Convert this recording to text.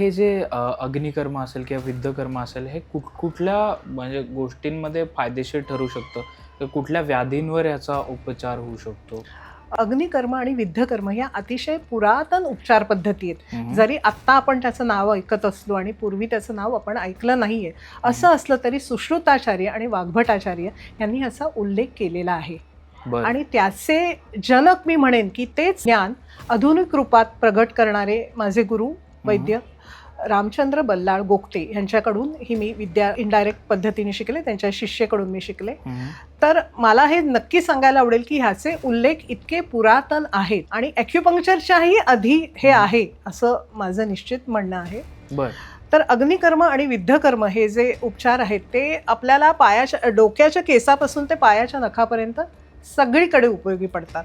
हे जे अग्निकर्म असेल किंवा विद्धकर्म असेल हे कुठ कुठल्या म्हणजे गोष्टींमध्ये फायदेशीर ठरू शकतं? किंवा कुठल्या व्याधींवर याचा उपचार होऊ शकतो? अग्निकर्म आणि विद्धकर्म ह्या अतिशय पुरातन उपचार पद्धती आहेत. जरी आत्ता आपण त्याचं नाव ऐकत असलो आणि पूर्वी त्याचं नाव आपण ऐकलं नाहीये असं असलं तरी सुश्रुताचार्य आणि वाघभटाचार्य यांनी ह्याचा उल्लेख केलेला आहे. आणि त्याचे जनक मी म्हणेन की तेच ज्ञान आधुनिक रूपात प्रगट करणारे माझे गुरु वैद्य रामचंद्र बल्लाळ गोगते यांच्याकडून ही मी विद्या इनडायरेक्ट पद्धतीने शिकले त्यांच्या शिष्येकडून मी शिकले. तर मला हे नक्की सांगायला आवडेल की ह्याचे उल्लेख इतके पुरातन आहेत आणि ॲक्युपंक्चरच्याही आधी हे आहे असं माझं निश्चित म्हणणं आहे. तर अग्निकर्म आणि विद्धकर्म हे जे उपचार आहेत ते आपल्याला पायाच्या डोक्याच्या केसापासून ते पायाच्या नखापर्यंत सगळीकडे उपयोगी पडतात.